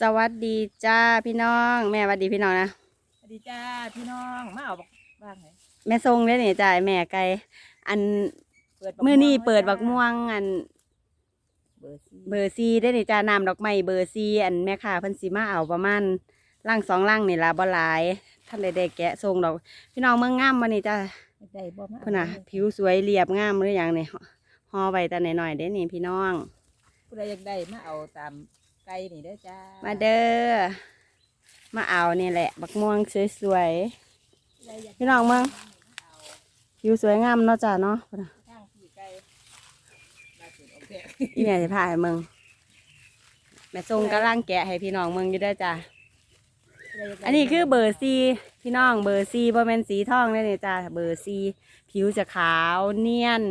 สวัสดีจ้าพี่น้อง แม่สวัสดีพี่น้องนะสวัสดีจ้าพี่น้องมาเอาบักบ้างไหนแม่ทรงได้นี่จ้าแม่ไก่อันเปิดมื้อนี้เปิดบักม่วงอันเบอร์สี่เบอร์ซีได้นี่จ้าน้ำดอกไม้เบอร์ซีอันแม่ค้าเพิ่นสิมาเอาประมาณล่างสองล่างนี่ล่ะบ่หลายท่านได้ได้แกะทรงดอก พี่น้องเมืองงามบ่นี่จ้าได้บ่มาเพิ่นน่ะผิวสวยเรียบงามหรือหยังนี่ห่อไว้แต่น้อยๆเด้นี่พี่น้องผู้ใดอยากได้มาเอาตาม ไก่นี่ได้อจ้ามามาเด้อมาเอานี่แหละ บักม่วงสวยๆพี่น้องเมืองผิวสวยงามเนาะจ้าเนาะพุ่นน่ะทางพี่ไก่มาถึงโอเคอีแม่สิพาให้มึงแม่ทรงกำลังแกะให้พี่น้องมึงอยู่เด้อจ้ะอันนี้คือเบอร์ซีพี่น้องเบอร์ซีบ่แม่นสีทองเลยนี่จ้ะเบอร์ซีผิวจะขาวเนียน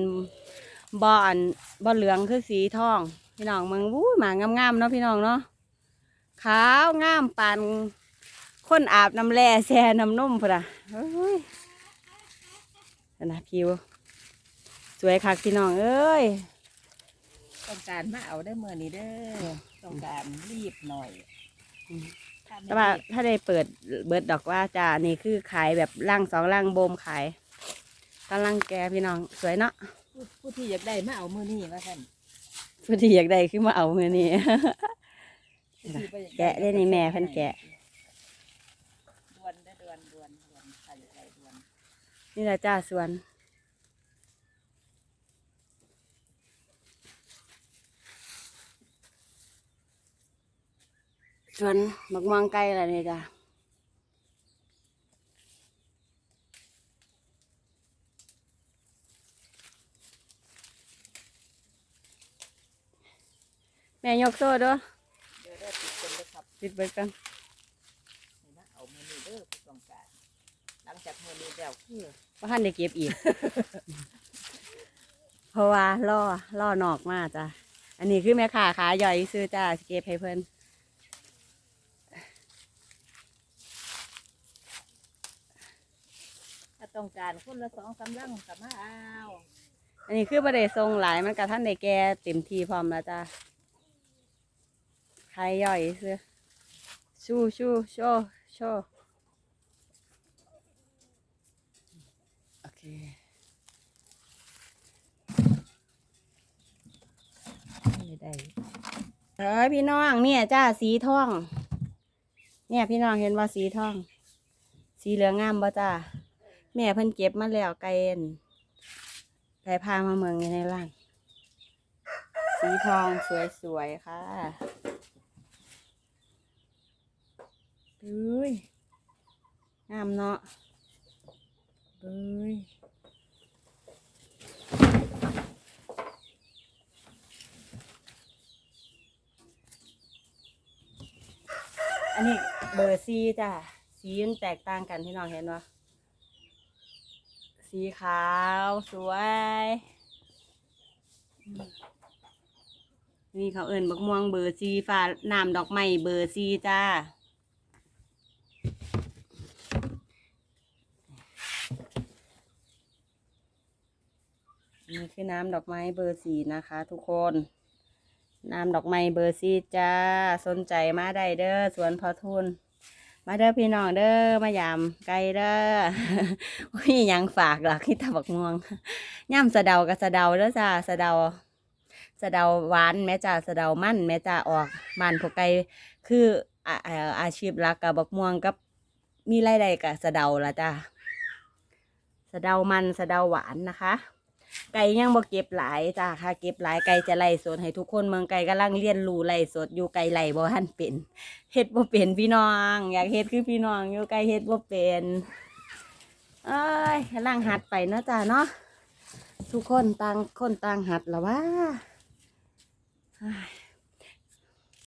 บ่อันบ่เหลืองคือสีทอง พี่น้องมึงวู้ยหมางามๆเนาะพี่น้องเนาะขาวงามปานคนอาบน้ำแร่แช่น้ำนมพุ่นน่ะเฮ้ยนั่นนะผิวสวยคักพี่น้องเอ้ยต้องการมาเอาได้อเมื่อนี้เด้อต้องการรีบหน่อยอืมถ้ไม่แต่ว่ารีบถ้าได้เปิดเบิดดอกว่าจ้านี่คือขายแบบล่างสองล่างโบมขายกำลังแกพี่น้องสวยเนาะผู้ผู้ที่อยากได้มาเอามื้อนี้ว่าซั่น พอดีอยากได้ขึ้นมาเอาเงินนี่ผู้ที่บ่อยาแกะได้นี่แม่เพิ่นแกะ ดวนได้อดวนดวนดวนใส่ใส่ดวนนี่แหละจ้าสวน สวนบักม่วงไก่อะไรนี่จ้า แม่ยกโซ่ด้วยเดี๋ยวได้ติดกันเลยครับปิดเบิดกันให้มาเอามื้อนี้เด้อผู้ต้องการ หลังจากมื้อนี้แล้วคือว่าท่านได้เก็บอีก เพราะว่าล่อล่อนอกมาจ้ะ อันนี้คือแม่ค้าขาย่อยซื้อจ้าสิเก็บให้เพิ่นถ้าต้องการคนละสองกำลังก็มาเอาอันนี้คือประเดทรงหลายมันกับท่านได้แก่เต็มทีพร้อมแล้วจ้าขายย่อยซื้อชูชูโชว์โชว์โอเคไม่ได้เอ้ยพี่น้องเนี่ยจ้าสีทอง เนี่ยพี่น้องเห็นว่าสีทอง สีเหลืองงามบ่จ้าแม่เพิ่นเก็บมาแล้วไก่เอ็นไก่พามาเมืองอยู่ในร่างสีทองสวยๆค่ะ เอ้ยงามเนาะเอ้ยอันนี้เบอร์ซีจ้ะ สีมันแตกต่างกันพี่น้องเห็นปะสีขาวสวย นี่เขาเอิญบักม่วงเบอร์ซีฟ้าน้ำดอกไม้เบอร์ซีจ้า นี่คือน้ำดอกไม้เบอร์สีนะคะ ทุกคน น้ำดอกไม้เบอร์ซีจ้า สนใจมาได้เด้อสวนพอทุน มาเด้อพี่น้องเด้อมายามไกลเด้ออุ้ยยังฝากหลักที่ตะบักม่วงย่ำสะเดากับสะเดาเด้อจ้าสะเดาสะเดาหวานแม่จ้าสะเดามั่นแม่จ้าออกบ้านพวกไก่คืออาอาชีพหลักกับบักม่วงกับมีไรายได้กับสะเดาละจ้าสะเดามันสะเดาหวานนะคะ ไก่ยังบ่เก็บหลายจ้าค่ะ เก็บหลายไก่จะไล่สดให้ทุกคนเมืองไก่กำลังเรียนรู้ไล่สดอยู่ไก่ไล่บ่ทันเป็นเฮ็ดบ่เป็นพี่น้อง อยากเฮ็ดคือพี่น้องอยู่ไก่เฮ็ดบ่เป็นเอ้ยกำลังหัดไปเนาะจ้าเนาะทุกคนต่างคนต่างหัดละว่าเฮ้ย